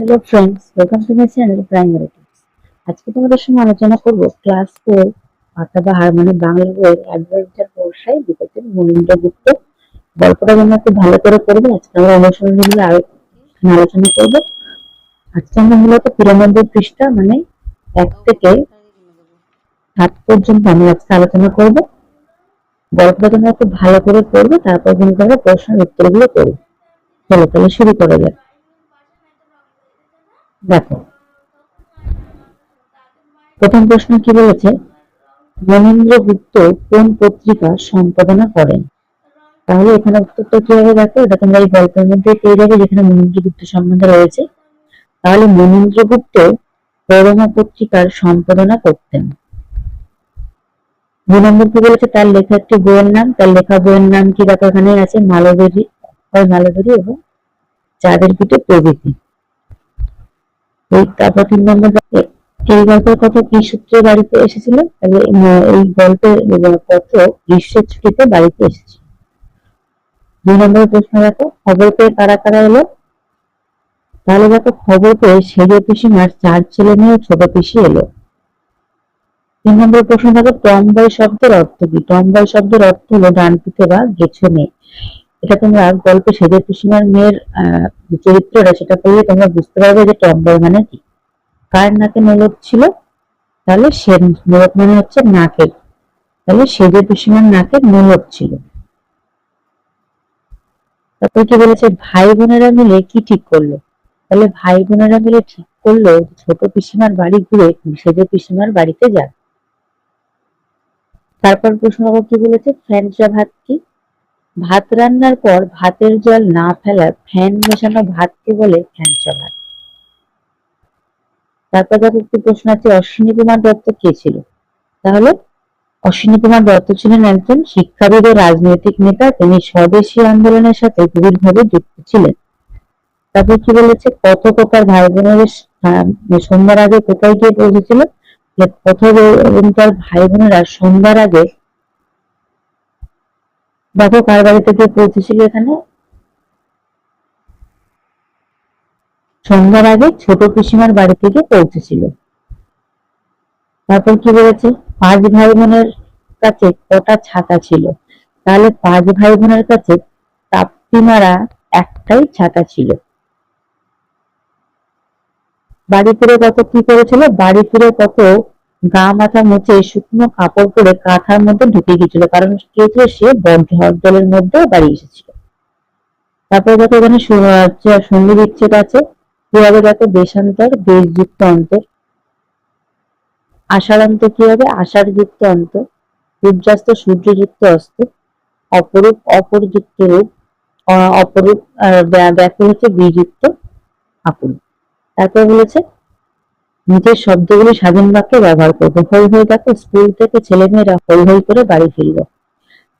Hello friends welcome to my channel primary tips আজকে তোমাদের সঙ্গে আলোচনা করব ক্লাস ফোর পাতাবাহার মানে বাংলা বইয়ের অ্যাডভেঞ্চার বিগতের মনীন্দ্র গুপ্ত গল্পটা যেন একটু ভালো করে পড়বে। আজকে আমরা অনুসরণগুলো আরও আলোচনা করব। আজকে আমরা মূলত তিরানব্বই পৃষ্ঠা মানে এক থেকে সাত পর্যন্ত আমি আজকে আলোচনা করব। গল্পটা তোমরা একটু ভালো করে পড়বে, তারপর কিন্তু আমরা প্রশ্নের উত্তরগুলো করব চলো তাহলে শুরু করা যাক। দেখো। প্রথম প্রশ্ন কি বলেছে? মহেন্দ্র গুপ্ত কোন পত্রিকা সম্পাদনা করেন? তাহলে এখানে উত্তরটা কি হবে দেখো? এটা তোমরা এই গল্পের মধ্যে পেয়ে যাবে যেখানে মহেন্দ্র গুপ্ত সম্বন্ধে রয়েছে। তাহলে মহেন্দ্র গুপ্ত পরমা পত্রিকার সম্পাদনা করতেন। দুই নম্বর কি বলেছে তার লেখা একটি বইয়ের নাম। তার লেখা বইয়ের নাম কি দেখো এখানে আছে? মালবেরি। মালবেরি এবং চাঁদের পিঠে প্রভৃতি। এই তারপর তিন নম্বর এই গল্পের কথা কি সূত্রে বাড়িতে এসেছিল এই- গল্পের পত্র গ্রীষ্মের ছুটিতে বাড়িতে এসেছিল দুই নম্বর প্রশ্ন দেখো, খবর পেয়ে কারা কারা এলো? তাহলে দেখো, খবর পেয়ে সেজ পিসিমার চার ছেলে মেয়ে ছোট পিসি এলো। তিন নম্বর প্রশ্ন দেখো, টমবয় শব্দের অর্থ কি? টমবয় শব্দের অর্থ হলো ডান পিঠে বা গেছো মেয়ে এটা তোমরা গল্পে সেজে পিসিমার মেয়ের আহ, চরিত্রটা সেটা পড়লে তোমরা বুঝতে পারবে যে টম্বয় মানে কি। কার নাকে নোলক ছিল? তাহলে সে নোলক মানে হচ্ছে নাকের তাহলে সেজে পিসিমার নাকে নোলক ছিল। তারপর কি বলেছে? ভাই বোনেরা মিলে কি ঠিক করল? তাহলে ভাই বোনেরা মিলে ঠিক করল ছোট পিসিমার বাড়ি ঘুরে সেজে পিসিমার বাড়িতে যাক তারপর প্রশ্ন কি বলেছে? ফ্যানচা ভাত কি? ভাত রান্নার পর ভাতের জল না ফেলা ফ্যান মেশানো ভাতকে বলে ফ্যানচা ভাত তারপর দেখো একটি প্রশ্ন আছে, অশ্বিনী কুমার দত্ত কে ছিল? তাহলে অশ্বিনী কুমার দত্ত ছিলেন একজন শিক্ষাবিদ ও রাজনৈতিক নেতা, তিনি স্বদেশী আন্দোলনের সাথে গভীরভাবে যুক্ত ছিলেন। তারপর কি বলেছে? কত প্রকার ভাই বোনের সন্ধ্যার আগে কোথায় গিয়ে পৌঁছেছিল? এবং তার ভাই বোনেরা সন্ধ্যার আগে দেখো কার বাড়িতে গিয়ে পৌঁছেছিল এখানে? সন্ধ্যার আগে ছোট পিসিমার বাড়ি থেকে পৌঁছেছিল। তারপর কি বলেছে? পাঁচ ভাই বোনের কাছে কটা ছাতা ছিল। তাহলে পাঁচ ভাই বোনের কাছে তাপ্তিমারা একটাই ছাতা ছিল। বাড়ি ফিরে কত কি করেছিল? বাড়ি ফিরে কত গা মাথা মুছে শুকনো কাপড় পরে কাঁথার মধ্যে ঢুকে গিয়েছিল কারণ কে ছিল সে ঝড় জলের মধ্যে বাড়ি এসেছিল। তারপরে দেখো এখানে সু- হচ্ছে সন্ধি বিচ্ছেদ আছে। কীভাবে দেখো? দেশান্তর দেশযুক্ত অন্তর। আষাঢ়ান্ত কি হবে? আষাঢ় যুক্ত অন্ত। সূর্যাস্ত সূর্যযুক্ত অস্ত। অপরূপ, অপরযুক্ত রূপ। অপরূপ ব্যাকুল হচ্ছে বিযুক্ত আকুল তারপর বলেছে নিজের শব্দগুলি স্বাধীন বাক্যে ব্যবহার করবে। হই হই দেখো, স্কুল থেকে ছেলেমেয়েরা হই হই করে বাড়ি ফিরল।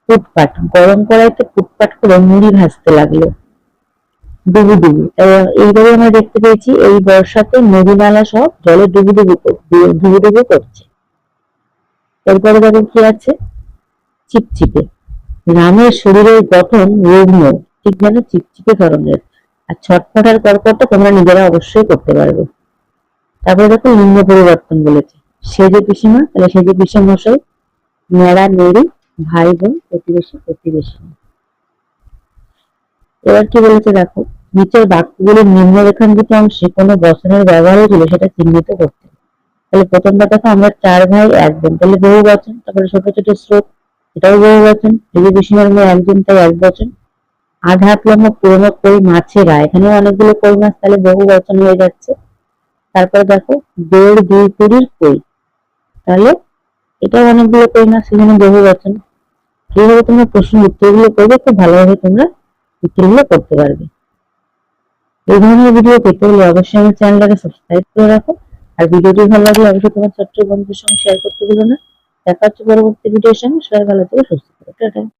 ফুটপাট গরম কড়াইতে ফুটপাট করে মুড়ি ভাজতে লাগল। ডুবু ডুবু এইভাবে আমরা দেখতে পেয়েছি, এই বর্ষাতে নদী নালা সব জলে ডুবু ডুবু ডুবু ডুবু করছে। এরপরে দেখো কি আছে? চিপচিপে। রামের শরীরের গঠন রুগ্ন, ঠিক যেন চিপচিপে ধরনের। আর ছটফটার কর্কটটা তোমরা নিজেরা অবশ্যই করতে পারবে। তারপরে দেখো লিঙ্গ পরিবর্তন বলেছে। সেজে পিসিমা, তাহলে সেজে পিসা মশাই নেড়া নেড়ি ভাই বোন, প্রতিবেশী প্রতিবেশী। এবার কি বলেছে দেখো, নিচের বাক্যগুলির নিম্নরেখাঙ্কিত অংশে কোনো বচনের ব্যবহার হয়েছিল সেটা চিহ্নিত করতে। তাহলে প্রথমটা দেখো আমরা চার ভাই, এক বোন। তাহলে বহু বচন, তারপরে ছোট ছোট স্রোত এটাও বহু বচন। সেজে পিসিমার মেয়ে একজন তাই এক বচন। আধা প্লম পুরনো কই মাছেরা, এখানেও অনেকগুলো কই মাছ, তাহলে বহু বচন হয়ে যাচ্ছে। তারপরে দেখো, দেড়, দুই, কুড়ির কই? তাহলে এটাও অনেকগুলো কই মাছ সেখানে বহু বচন এইভাবে তোমরা প্রশ্ন উত্তরগুলো করবে, খুব ভালোভাবে তোমরা উত্তরগুলো করতে পারবে। এই ধরনের ভিডিও পেতে হলে অবশ্যই আমার চ্যানেলটাকে সাবস্ক্রাইব করে রাখো। আর ভিডিওটি ভালো লাগলে অবশ্যই তোমার ছোট্ট বন্ধুদের সঙ্গে শেয়ার করতে ভুলো না। দেখা হচ্ছে পরবর্তী ভিডিওর সঙ্গে। সবাই ভালো থেকে, সুস্থ থাকো। টাটা।